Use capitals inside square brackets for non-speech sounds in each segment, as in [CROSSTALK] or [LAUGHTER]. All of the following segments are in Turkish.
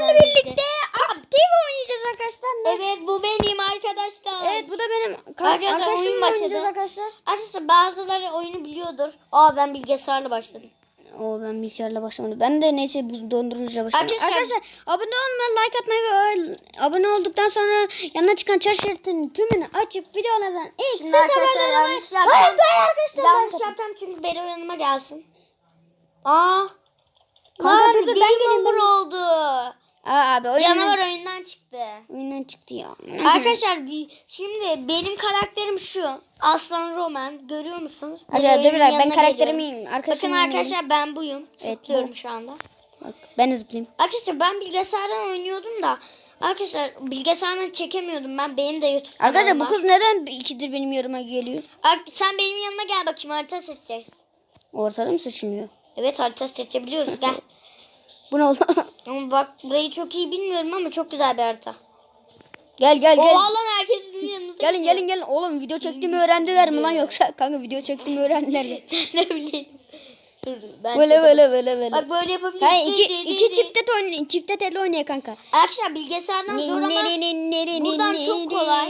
birlikte aktif oynayacağız arkadaşlar. Evet bu benim arkadaşlar. Evet bu da benim ka- Arkadaşlar, oyun başladı. arkadaşlar. Arkadaşlar bazıları oyunu biliyordur. Aa ben bilgisayarla başladım. Oo ben bilgisayarla başlamadım. Ben de neyse bu dondurucuyla başladım. Arkadaşlar- Arkadaşlar, abone olmayı, like atmayı ve abone olduktan sonra yanına çıkan çarşı şeritinin tümünü açıp videolardan ilk Şimdi arkadaşlar yanlış yapacağım. Hayır, hayır arkadaşlar. Yanlış yapacağım çünkü Bero yanıma gelsin. Aa. Kanka Lan dur, dur, ben game over ben- oldu. Aa abi oyundan, Canavar oyundan çıktı. oyundan çıktı ya. Arkadaşlar şimdi benim karakterim şu. Aslan Roman. Görüyor musunuz? Arkadaşlar dur oyunun bir dakika ben yanına karakterimi geliyorum. yiyeyim. Bakın arkadaşlar ben buyum. Evet, Zıplıyorum bu. şu anda. Bak, ben zıplayayım. Arkadaşlar ben bilgisayardan oynuyordum da arkadaşlar bilgisayardan çekemiyordum ben. Benim de YouTube Arkadaşlar bu kız neden ikidir benim yoruma geliyor? Sen benim yanıma gel bakayım harita seçeceğiz. Ortada mı sıçınıyor? Evet harita seçebiliyoruz gel. [LAUGHS] Bu ne oldu? Ama bak burayı çok iyi bilmiyorum ama çok güzel bir harita. gel gel gel. alan herkes bizim yanımıza Gelin gidiyor. gelin gelin. Oğlum video çektiğimi öğrendiler mi lan yoksa? Kanka video çektiğimi öğrendiler mi? ne bileyim. Dur, ben Böyle böyle böyle böyle. Bak böyle yapabiliriz. Kanka iki, di, iki di. çifte oynayın. Çifte tel oynaya kanka. Arkadaşlar bilgisayardan zor ama buradan çok kolay.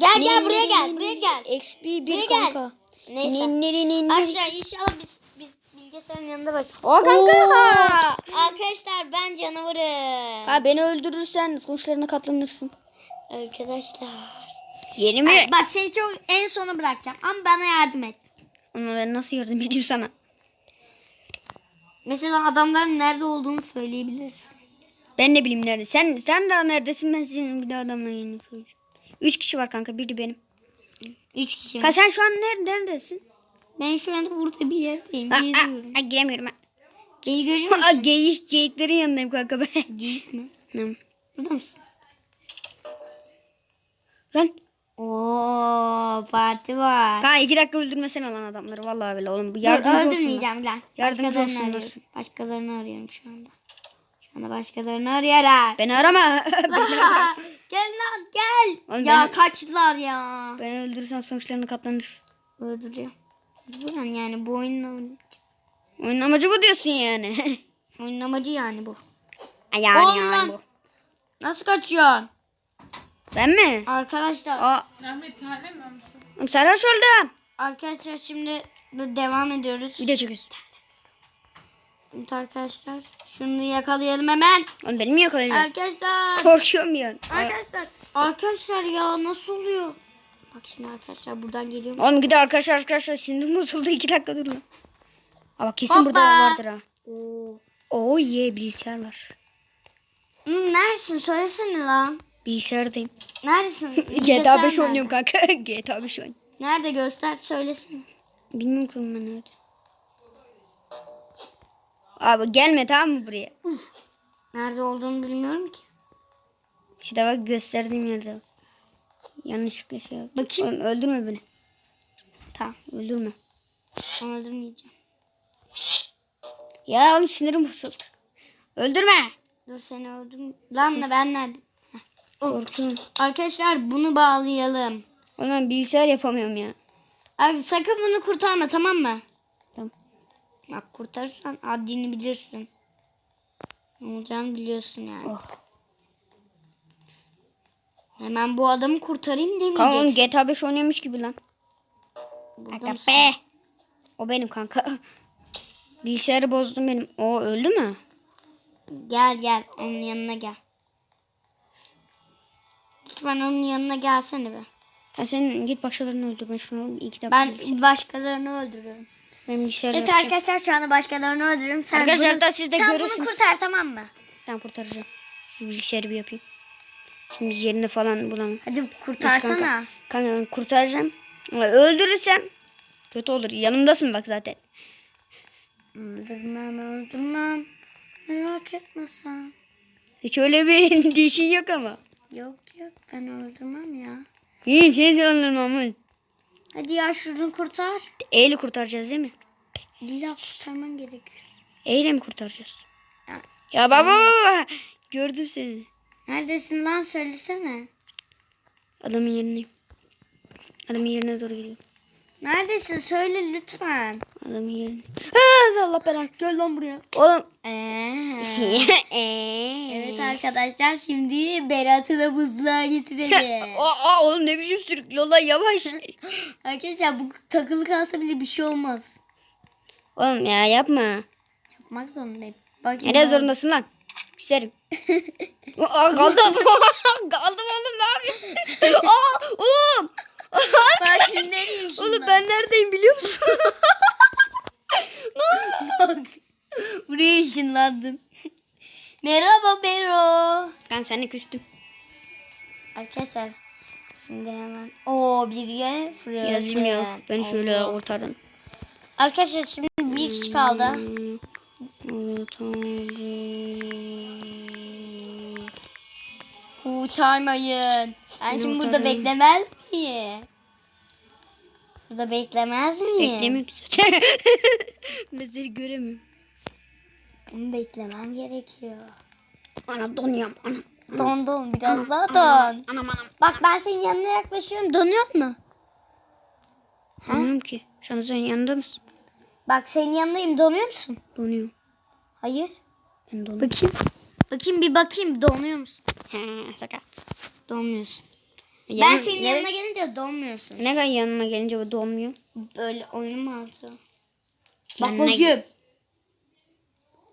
Gel, gel, buraya gel, buraya gel. XP bir Buraya gel. kanka. neyse. Arkadaşlar inşallah biz bilgisayarın yanında baş. O kanka. Arkadaşlar ben canavarım. Ha beni öldürürsen sonuçlarına katlanırsın. Arkadaşlar. Yeni mi? Bak seni çok en sona bırakacağım ama bana yardım et. Ama ben nasıl yardım edeyim sana? Mesela adamların nerede olduğunu söyleyebilirsin. Ben ne bileyim nerede. Sen sen daha neredesin ben senin bir de adamla yeni söyleyeceğim. Üç kişi var kanka biri benim. Üç kişi. Kanka sen şu an nerede, neredesin? Ben şu anda burada bir yerdeyim. Ha, ha, Geziyorum. ha, giremiyorum ha. Beni görüyor musun? geyik, geyiklerin yanındayım kanka ben. Geyik mi? Hı. Burada mısın? Lan. Oo parti var. Kanka iki dakika öldürmesene lan adamları. Vallahi öyle oğlum. Bu Dur, Yardımcı olsunlar. öldürmeyeceğim lan. Yardımcı olsunlar. arıyorum. Başkalarını arıyorum şu anda. Şu anda başkalarını arıyorum. [LAUGHS] Beni arama. gel lan gel. Oğlum ya ben- kaçtılar ya. Beni öldürürsen sonuçlarına katlanırsın. Öldürüyor. Mecburen yani bu oyunun Oyunun amacı bu diyorsun yani. [LAUGHS] oyunun amacı yani bu. yani Oğlum yani bu. Nasıl kaçıyorsun? Ben mi? Arkadaşlar Aa, Ahmet tanemiyor musun? sarhoş oldum. arkadaşlar şimdi devam ediyoruz. Video çekiyorsun. Evet arkadaşlar şunu yakalayalım hemen. Oğlum beni mi yakalayacak? Arkadaşlar. Korkuyorum ya. Arkadaşlar. Arkadaşlar ya nasıl oluyor? Bak şimdi arkadaşlar buradan geliyorum. Oğlum gidi arkadaşlar arkadaşlar sinirim bozuldu. iki dakika dur lan. Aa bak kesin Hoppa. burada vardır ha. Oo. Oo ye bilgisayar var. Hmm, neredesin söylesene lan. Bilgisayardayım. Neredesin? GTA 5 Bilgisayar nerede? oynuyorum kanka. [LAUGHS] GTA 5 oynuyorum. Nerede göster söylesin. Bilmiyorum ben nerede. Abi gelme tamam mı buraya? Nerede olduğunu bilmiyorum ki. İşte bak gösterdiğim yerde. Yanlışlıkla şey yap. Bakayım. Oğlum öldürme beni. Tamam öldürme. Onu öldürmeyeceğim. Ya oğlum sinirim bozuldu. Öldürme. Dur seni öldürm. Lan da ben nerede? Korkuyorum. Arkadaşlar bunu bağlayalım. Oğlum ben bilgisayar yapamıyorum ya. Abi sakın bunu kurtarma tamam mı? Tamam. Bak kurtarırsan haddini bilirsin. Ne olacağını biliyorsun yani. Oh. Hemen bu adamı kurtarayım Kanka demeyeceksin. GTA 5 oynuyormuş gibi lan. Burada Kanka mısın? be. O benim kanka. [LAUGHS] Bilgisayarı bozdum benim. O öldü mü? Gel gel onun yanına gel. Lütfen onun yanına gelsene be. Ha sen git başkalarını öldür. Ben şunu iki dakika Ben bilgisayar- başkalarını öldürüyorum. ben bilgisayar Evet yapacağım. arkadaşlar şu anda başkalarını öldürüyorum. Sen Arkadaşlar bunu, da siz de sen görürsünüz. bunu kurtar tamam mı? Tamam kurtaracağım. Şu bilgisayarı bir yapayım. Şimdi yerini falan bulamam. Hadi Neyse kurtarsana. Kanka, kanka ben kurtaracağım. Öldürürsem kötü olur. Yanımdasın bak zaten. Öldürmem öldürmem. Merak etme sen. Hiç öyle bir [LAUGHS] dişin yok ama. Yok yok ben öldürmem ya. Hiç hiç öldürmem. Hadi ya şunu kurtar. Eyle kurtaracağız değil mi? İlla kurtarman gerekiyor. Eyle mi kurtaracağız? Ya, Ya baba baba. Gördüm seni. Neredesin lan söylesene. Adamın yerine. Adamın yerine doğru gidiyorum. Neredesin? Söyle lütfen. Adamın yerini. Ha, Allah belanı. Gel lan buraya. Oğlum. [LAUGHS] evet arkadaşlar şimdi Berat'ı da buzluğa getirelim. [LAUGHS] Aa, oğlum ne biçim sürük Lola yavaş. [LAUGHS] arkadaşlar bu takılı kalsa bile bir şey olmaz. oğlum ya yapma. Yapmak zorundayım. Bak Nereye zorundasın lan? Küserim. Aa, kaldım. [LAUGHS] kaldım oğlum ne yapıyorsun? [LAUGHS] Aa, oğlum. Bak şimdi ne diyeyim şundan. Oğlum ben neredeyim biliyor musun? [LAUGHS] Bak. Buraya ışınlandın. Merhaba Bero. ben seninle küstüm. Arkadaşlar şimdi hemen o bir yer fırın. Yazayım ya. Beni şöyle kurtarın. Arkadaşlar şimdi bir kişi kaldı. Kurtarmayın. Ben Beni şimdi burada beklemez miyim? Burada beklemez miyim? Ki zaten. [LAUGHS] ben seni göremiyorum. Bunu beklemem gerekiyor. Anam donuyorum anam. Don don biraz daha don. Anam anam. anam. Bak ben senin yanına yaklaşıyorum. Donuyor mu? Bilmiyorum ki. Şu an sen yanında mısın? Bak senin yanındayım. Donuyor musun? Donuyor. Hayır. Ben donuyorum. Bakayım. Bakayım bir bakayım. Donuyor musun? He şaka. Donmuyorsun. ben Yan- senin ne- yanına gelince donmuyorsun. Ne kadar yanıma gelince bu donmuyor. Böyle oyun mu aldı? Bak bakayım.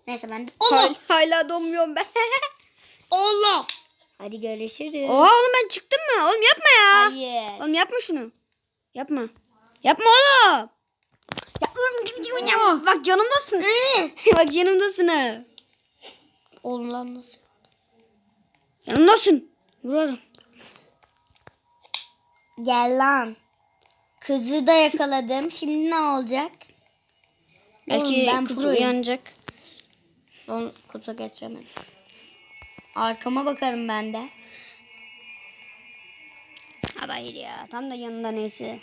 Neyse ben de... Hala, hala donmuyorum ben. [LAUGHS] Allah. Hadi görüşürüz. Oha oğlum ben çıktım mı? Oğlum yapma ya. Hayır. Oğlum yapma şunu. Yapma. Yapma oğlum. Ya, ya, bak yanımdasın. bak yanımdasın ha. Oğlum lan nasıl? Yanımdasın. Vurarım. Gel lan. Kızı da yakaladım. Şimdi ne olacak? Belki Oğlum ben kız proyum. uyanacak. Son kutu geçemedim. Arkama bakarım ben de. Hayır ya. Tam da yanında neyse.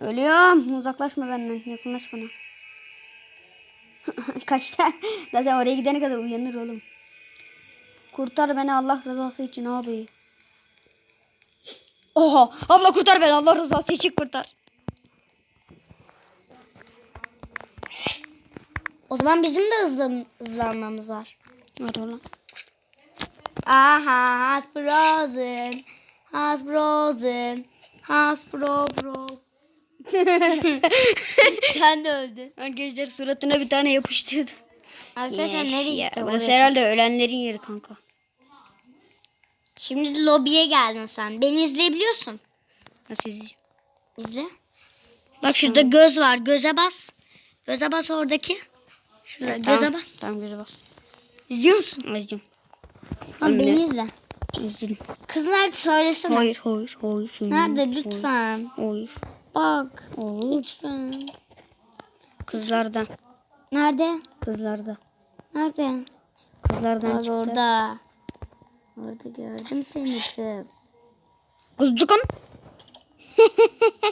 Ölüyorum. Uzaklaşma benden. Yakınlaş bana. [LAUGHS] Kaçta? Zaten oraya gidene kadar uyanır oğlum. Kurtar beni Allah rızası için abi. Oha! Abla kurtar beni Allah rızası için kurtar. O zaman bizim de hızlı hızlanmamız var. Hadi oğlum. Aha has frozen. Has frozen. Has bro bro. [LAUGHS] Sen de öldün. Arkadaşlar suratına bir tane yapıştırdı. Arkadaşlar Yes nereye ya. gitti? Burası Oraya. herhalde ölenlerin yeri kanka. Şimdi lobiye geldin sen. Beni izleyebiliyorsun. Nasıl izleyeceğim? İzle. Bak şurada göz var. Göze bas. Göze bas oradaki. Şurada göze Tamam, bas. Tamam göze bas. İzliyor musun? Lan Anne. beni izle. İzledim. Kız nerede söylesene. Hayır hayır hayır. hayır, Nerede hayır, lütfen. Hayır. Bak. Lütfen. Kızlarda. Nerede? Kızlarda. Nerede? Kızlardan Bak çıktı. orada. Orada gördüm seni kız. Kızcıkın. [LAUGHS]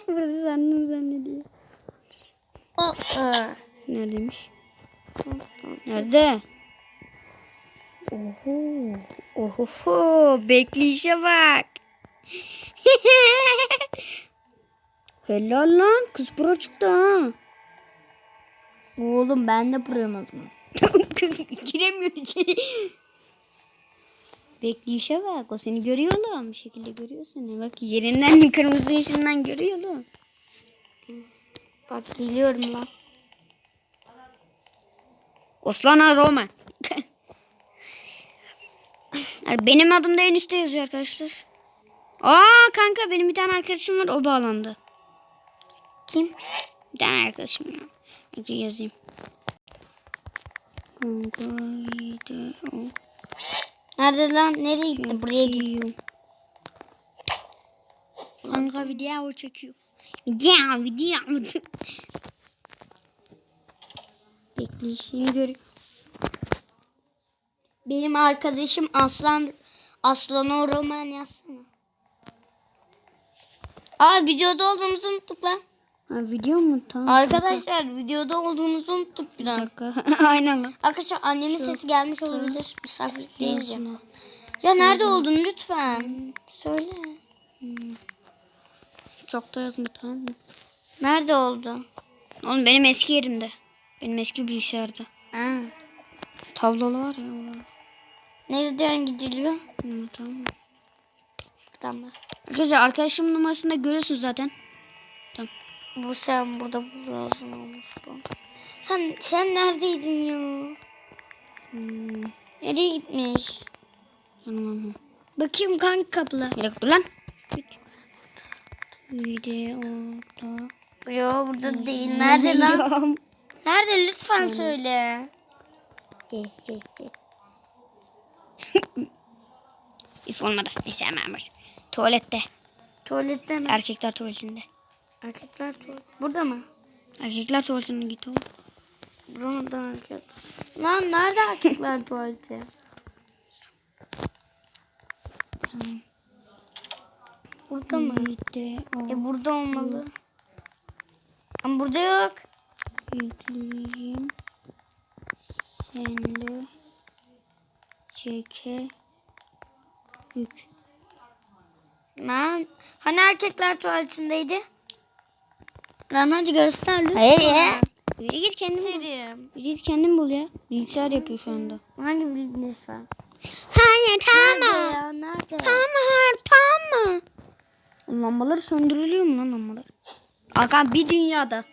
Burası sandım zannediyor. Aa. Neredeymiş? Nerede? Oho. Oho. Bekleyişe bak. [LAUGHS] Helal lan. Kız pro çıktı ha. Oğlum ben de proyum o zaman. Giremiyor [LAUGHS] içeri. Bekleyişe bak. O seni görüyor oğlum. Bir şekilde görüyor seni. Bak yerinden kırmızı ışığından görüyor oğlum. Bak biliyorum lan. Oslana Roma. benim adım da en üstte yazıyor arkadaşlar. Aa kanka benim bir tane arkadaşım var o bağlandı. Kim? Bir tane arkadaşım ya. Bekle yazayım. O. Nerede lan? Nereye gitti? Buraya gitti. Çekiyor. Kanka video çekiyor. Video video. [LAUGHS] Bekleyişini görüyor. Benim arkadaşım Aslan Aslan roman yazsana. Aa videoda olduğumuzu unuttuk lan. Ha, video mu? Tamam. Arkadaşlar videoda olduğumuzu unuttuk bir an. dakika. [LAUGHS] Aynen lan. Arkadaşlar annemin sesi gelmiş olabilir. Misafirlikteyiz ya. Ya nerede oldun lütfen? Söyle. Çok da yazma tamam mı? Nerede oldu? Oğlum benim eski yerimde. Benim eski bilgisayarda. Ha. Tablolu var ya. orada. Nereden gidiliyor? Hı, tamam? Tamam. Arkadaşlar arkadaşımın numarasını da görüyorsunuz zaten. Bu sen burada burası olmuş bu. Sen sen neredeydin ya? Hmm. Nereye gitmiş? Tamam. Bakayım kanka kapıla. Bir dakika lan. Videoda. Yo burada değil. Nerede lan? Nerede lütfen söyle. İf [LAUGHS] olmadı. Neyse hemen var. Tuvalette. Tuvalette mi? Erkekler tuvaletinde. Erkekler tuvalet. Burada mı? Erkekler tuvaletine git oğlum. Burada erkek. Lan nerede erkekler [LAUGHS] tuvaleti? Tamam. Burada mı? Video E burada olmalı. Ama burada yok. yükleyeyim. Sen de çeke yük. Lan hani erkekler tuvaletindeydi? Lan hadi göster lütfen. Hayır ya. Yürü git kendin bul. Yürü git kendin bul ya. Bilgisayar yapıyor şu anda. Hangi bilgisayar? Hayır Nerede ya? Nerede? hayır tamam. Lambaları söndürülüyor mu lan lambalar? Hakan bir dünyada.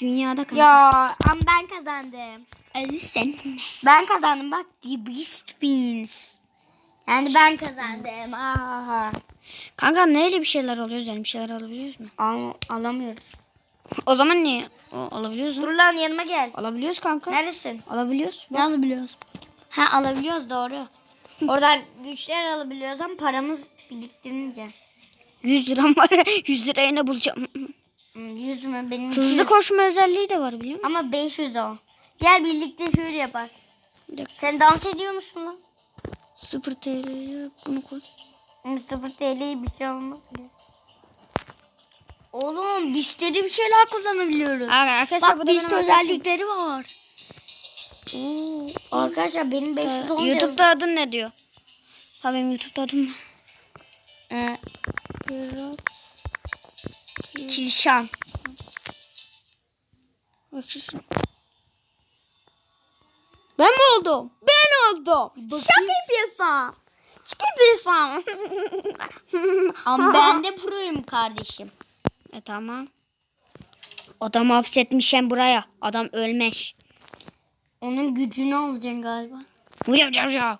Dünyada kanka. Ya ama ben kazandım. Ali sen. Ben kazandım bak. The Beast wins. Yani ben kazandım. Aha. Kanka neyle bir şeyler alıyoruz yani bir şeyler alabiliyoruz mu? Al, alamıyoruz. O zaman niye? O, alabiliyoruz Dur mu? lan yanıma gel. Alabiliyoruz kanka. Neredesin? Alabiliyoruz. Ne alabiliyoruz? Ha alabiliyoruz doğru. Oradan güçler alabiliyoruz ama paramız biriktirince. 100 liram var. 100 [LAUGHS] liraya ne bulacağım? Hmm, 100 mü? Benim Hızlı 200. koşma özelliği de var biliyor musun? Ama 500 o. Gel birlikte şöyle yapar. Sen dans ediyor musun lan? 0 TL'ye bunu koy. Hmm, 0 TL'ye bir şey olmaz ki. Oğlum de bir şeyler kullanabiliyoruz. Arkadaşlar Bak arkadaşım. özellikleri var. Oo, arkadaşlar benim 500 olunca YouTube'da adın ne diyor? Ha benim YouTube'da adım Ee. Kilşan. Ben mi oldum? Ben oldum. Şaka yapıyorsam. Şaka yapıyorsam. Ama ben de proyum kardeşim. e tamam. Adamı hapsetmişim buraya. Adam ölmüş. Onun gücünü alacaksın galiba. Vuruyor vuruyor.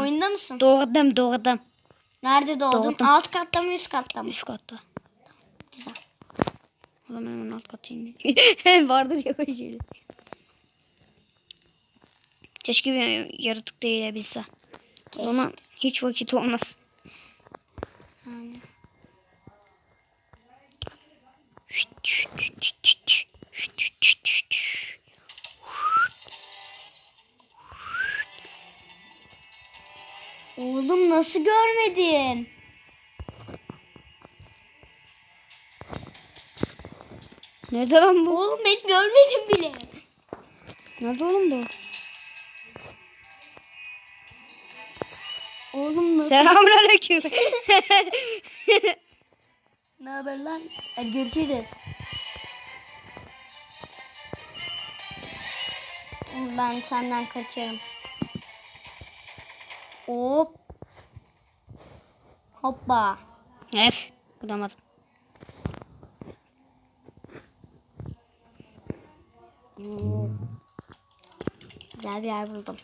Oyunda mısın? Doğdum doğdum. Nerede doğdun? Doğdum. Alt katta mı üst katta mı? Üst katta. Güzel. O zaman hemen alt kata ineyim. [LAUGHS] Vardır ya böyle şeyler. Keşke bir yaratık değilebilse. O zaman hiç vakit olmaz. Yani. Oğlum nasıl görmedin? Nerede lan bu? Oğlum ben görmedim bile. Nerede oğlum bu? Selamünaleyküm. [LAUGHS] Ne haber lan? Hadi görüşürüz. Ben senden kaçarım. Hop. Hoppa. Ef. Kudamadım. Güzel bir yer buldum.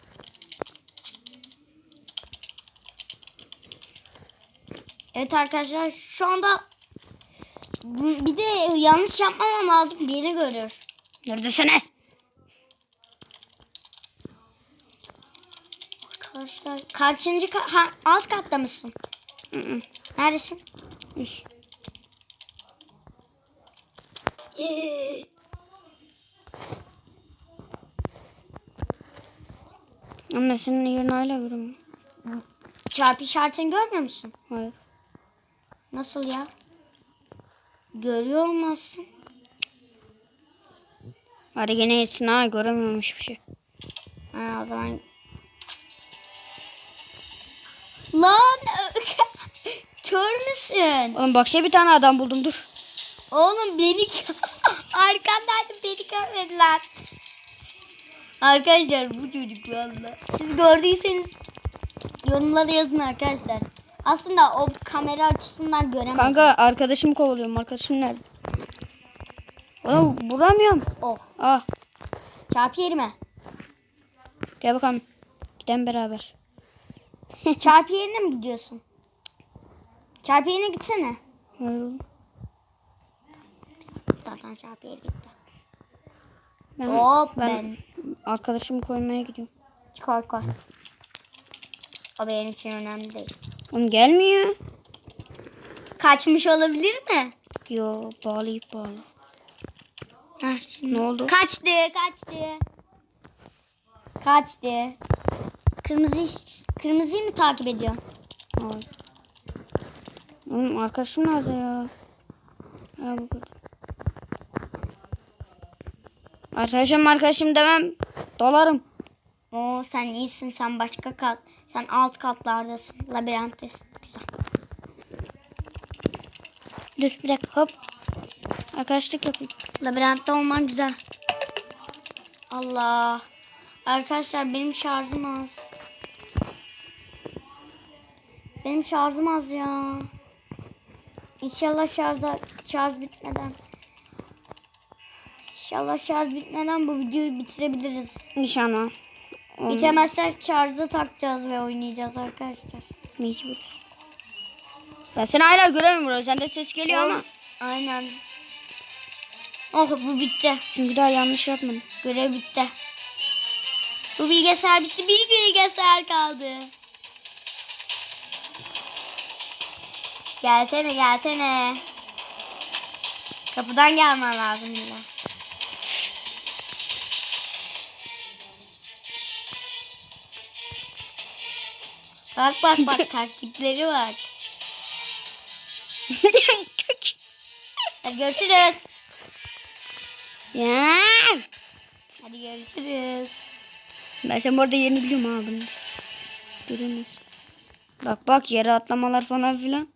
Evet arkadaşlar şu anda bir de yanlış yapmamam lazım beni görür. Neredesiniz? Arkadaşlar kaçıncı ka- ha, alt katta mısın? Neredesin? Üst. Ama senin yerini hala görüyorum. Çarpı işaretini görmüyor musun? Hayır. Nasıl ya? Görüyor olmazsın. Hadi gene etsin ha göremiyormuş bir şey. Ha, o zaman Lan [LAUGHS] kör müsün? Oğlum bak şey bir tane adam buldum dur. Oğlum beni [LAUGHS] arkandaydı beni görmediler. Arkadaşlar bu çocuk valla. Siz gördüyseniz yorumlara yazın arkadaşlar. Aslında o kamera açısından göremedim. Kanka arkadaşımı kovalıyorum. Arkadaşım nerede? Oğlum vuramıyorum. Oh Ah çarpı yerime. gel bakalım. Gidelim beraber. [LAUGHS] çarpı yerine mi gidiyorsun? Çarpı yerine gitsene. Hayır oğlum. Zaten çarpı yeri gitti. Ben, Hop ben, ben. arkadaşımı koymaya gidiyorum. Koy koy. O benim için önemli değil. Oğlum gelmiyor. Kaçmış olabilir mi? Yo bağlayıp bağlı. Heh, şimdi Ne oldu? Kaçtı, kaçtı. Kaçtı. Kırmızı kırmızıyı mı takip ediyor? Hayır. Oğlum arkadaşım nerede ya? Ha bu kadar. Arkadaşım arkadaşım demem. Dolarım. Oo sen iyisin. Sen başka kat. Sen alt katlardasın. Labirenttesin. Güzel. Dur bir dakika hop. Arkadaşlık yapayım. Labirentte olman güzel. Allah. Arkadaşlar benim şarjım az. Benim şarjım az ya. İnşallah şarj şarj bitmeden. İnşallah şarj bitmeden bu videoyu bitirebiliriz. İnşallah. Bitemezsek şarjı takacağız ve oynayacağız arkadaşlar. Mecburuz. Ben seni hala göremiyorum. Sende ses geliyor ama. Aynen. Oh bu bitti. Çünkü daha yanlış yapmadım. Görev bitti. Bu bilgisayar bitti. Bir bilgisayar kaldı. Gelsene gelsene. Kapıdan gelmen lazım yine. Bak bak bak [LAUGHS] taktikleri bak. [LAUGHS] Hadi görüşürüz. ya. Hadi görüşürüz. Ben sen bu arada yerini biliyorum bunun. Görünüyorsun. Bak bak yere atlamalar falan filan.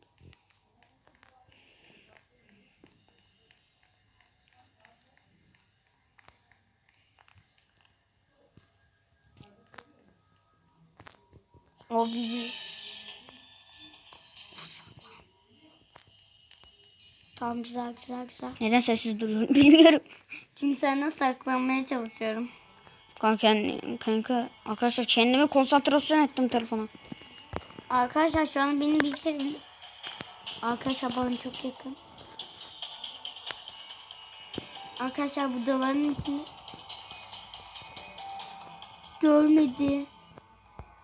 O bibi. Tamam güzel güzel güzel. Neden sessiz duruyorum [LAUGHS] bilmiyorum. Çünkü senden saklanmaya çalışıyorum. Kanka, kanka arkadaşlar kendimi konsantrasyon ettim telefona. Arkadaşlar şu an benim bilgisayarım... Arkadaşlar bana çok yakın. Arkadaşlar bu duvarın içinde... Görmedi.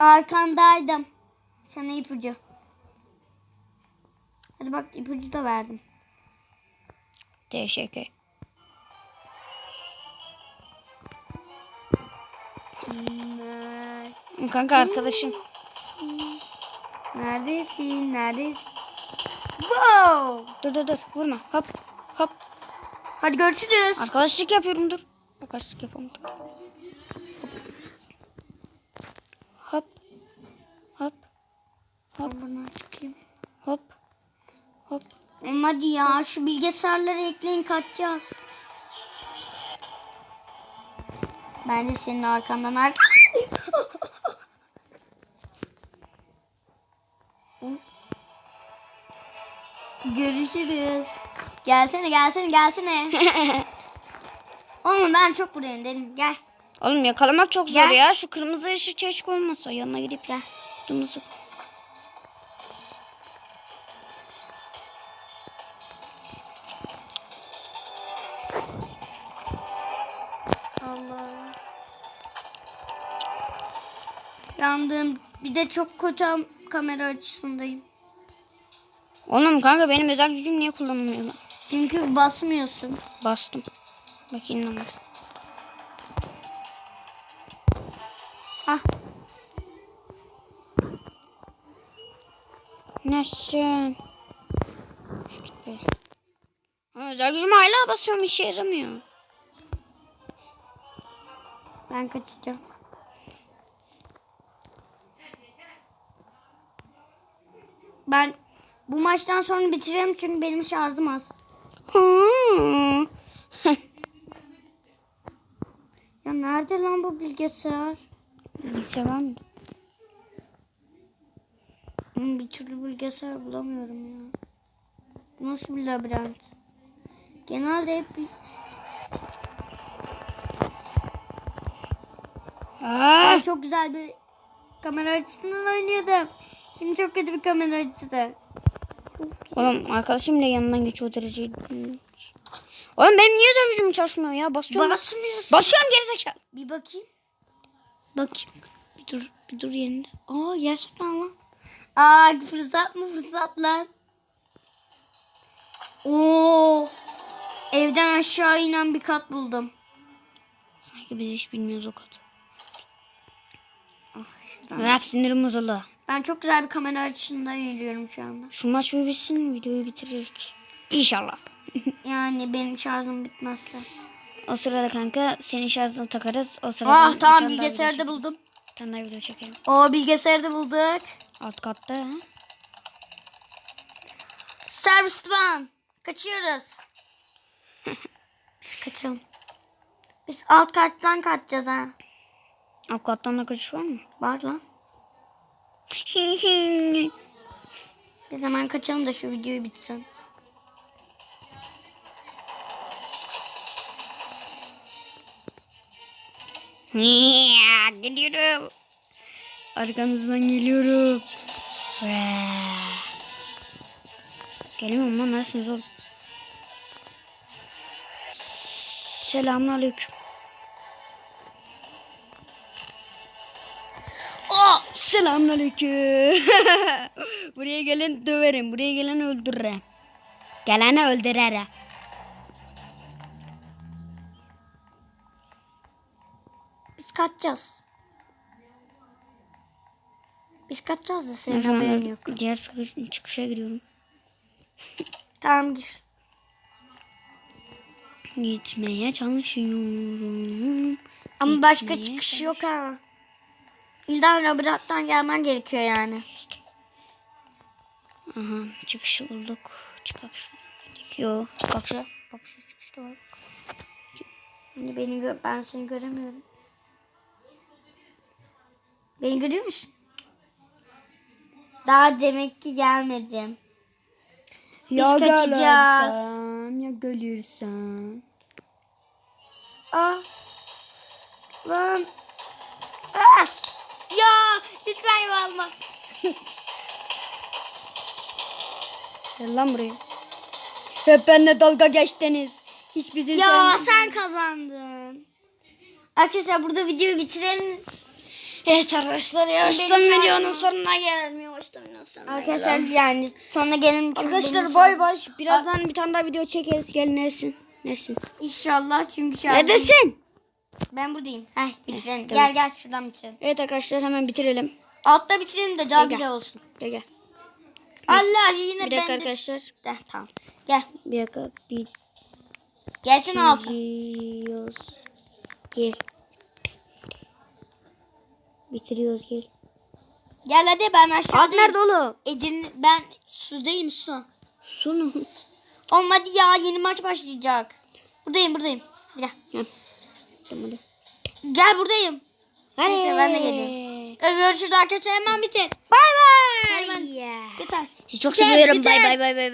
Arkandaydım. Sana ipucu. Hadi bak ipucu da verdim. Teşekkür. Kanka arkadaşım. Neredesin? Neredesin? Wow! Dur dur dur vurma. Hop hop. Hadi görüşürüz. Arkadaşlık yapıyorum dur. Arkadaşlık yapamadık. Hop. Hop. Hop. Ben bunu açayım. Hop. Hop. Hadi ya şu bilgisayarları ekleyin kaçacağız. Ben de senin arkandan ar Görüşürüz. Gelsene gelsene gelsene. [LAUGHS] Oğlum ben çok buradayım dedim. Gel. Oğlum yakalamak çok zor Gel. ya. Şu kırmızı ışık keşke olmasa. Yanına gidip Gel. Dımızı. Bir de çok kötü kamera açısındayım. Oğlum kanka benim özel gücüm niye kullanılmıyor lan? Çünkü basmıyorsun. Bastım. Bak inanmadım. Ah. Ama özel gücüm hala basıyorum işe yaramıyor. Ben kaçacağım. Ben bu maçtan sonra bitireceğim çünkü benim şarjım az. Ya nerede lan bu bilgisayar? Bilgisayar var mı? Bir türlü bilgisayar bulamıyorum ya. Bu nasıl bir labirent? Genelde hep bir... Aa, Ben çok güzel bir kamera açısından oynuyordum. Şimdi çok kötü bir kamera açısı. Oğlum arkadaşım bile yanından geçiyor o derece. Oğlum benim niye özel çalışmıyor ya? Basıyorum. Basmıyorsun. Basıyorum gerizekalı. Bir bakayım. Bakayım. Bir dur, bir dur yerinde. Aa gerçekten lan. Aa fırsat mı fırsat lan? Oo. Evden aşağı inen bir kat buldum. Sanki biz hiç bilmiyoruz o kadar. Ah, şuradan. Ya sinirim bozuldu. Ben çok güzel bir kamera açısından yürüyorum şu anda. Şu maç bir bitsin videoyu bitiririk. İnşallah. [LAUGHS] Yani benim şarjım bitmezse. O sırada kanka senin şarjını takarız. O sırada Ah tamam bilgisayarda buldum. Bir tane daha video çekelim. O bilgisayarda bulduk. Alt katta. ha. Service van. Kaçıyoruz. Biz kaçalım. Biz alt kattan kaçacağız ha. Alt kattan da kaçış var mı? Var lan. [LAUGHS] Biz hemen kaçalım da şu videoyu bitsin. Geliyorum. Arkanızdan geliyorum. Vaa. Gelmiyorum lan neredesiniz oğlum? Selamünaleyküm. Selamünaleyküm. [LAUGHS] Buraya gelen döverim. Buraya gelen öldürürüm. Geleni öldürürüm. Biz kaçacağız. Biz kaçacağız da senin anda haberin yok. Diğer sıkış- çıkışa giriyorum. [LAUGHS] Tamam gir. Gitmeye çalışıyorum. Ama başka Gitmeye çıkış yok ha. İlden labirentten gelmen gerekiyor yani. Aha çıkışı bulduk. Çıkak Yo bak şu. Bak şu çıkışta var. Hani beni gö- ben seni göremiyorum. Beni görüyor musun? Daha demek ki gelmedim. Biz kaçacağız. gelirsem, Ya gelirsem. Aa. Lan. Aa! Ya lütfen alma. [LAUGHS] Gel lan buraya. Hep benimle dalga geçtiniz. Hiç bizi Ya sevmediniz. sen kazandın. Arkadaşlar burada videoyu bitirelim. Evet arkadaşlar yavaştan videonun sonuna gelelim. Yavaştan videonun sonuna Arkadaşlar gelelim. yani sonra gelin. çünkü Arkadaşlar benim bay bay. Birazdan bir tane daha video çekeriz. Gel nesin? Nesin? İnşallah çünkü şarkım. Neredesin? Ben buradayım. Heh bitirelim. tamam. Gel gel şuradan bitirelim. Evet arkadaşlar hemen bitirelim. Altta bitirelim de daha Gel, güzel olsun. Gel gel. Allah yine Bir ben dakika de... arkadaşlar. Heh, tamam. Gel. Bir dakika. Bir Gelsin. Bitiriyoruz. Gel. Bitiriyoruz gel. Gel hadi ben aşağıdayım. nerede oğlum? Edirne, ben sudayım su. Şunu. Oğlum hadi ya yeni maç başlayacak. Buradayım buradayım. Gel. Gel. Tamam hadi. Gel buradayım. Neyse ben de geliyorum. E, görüşürüz arkadaşlar hemen bitir. Bay bay. Bay. Biter. Sizi çok seviyorum. Bay bay bay bay.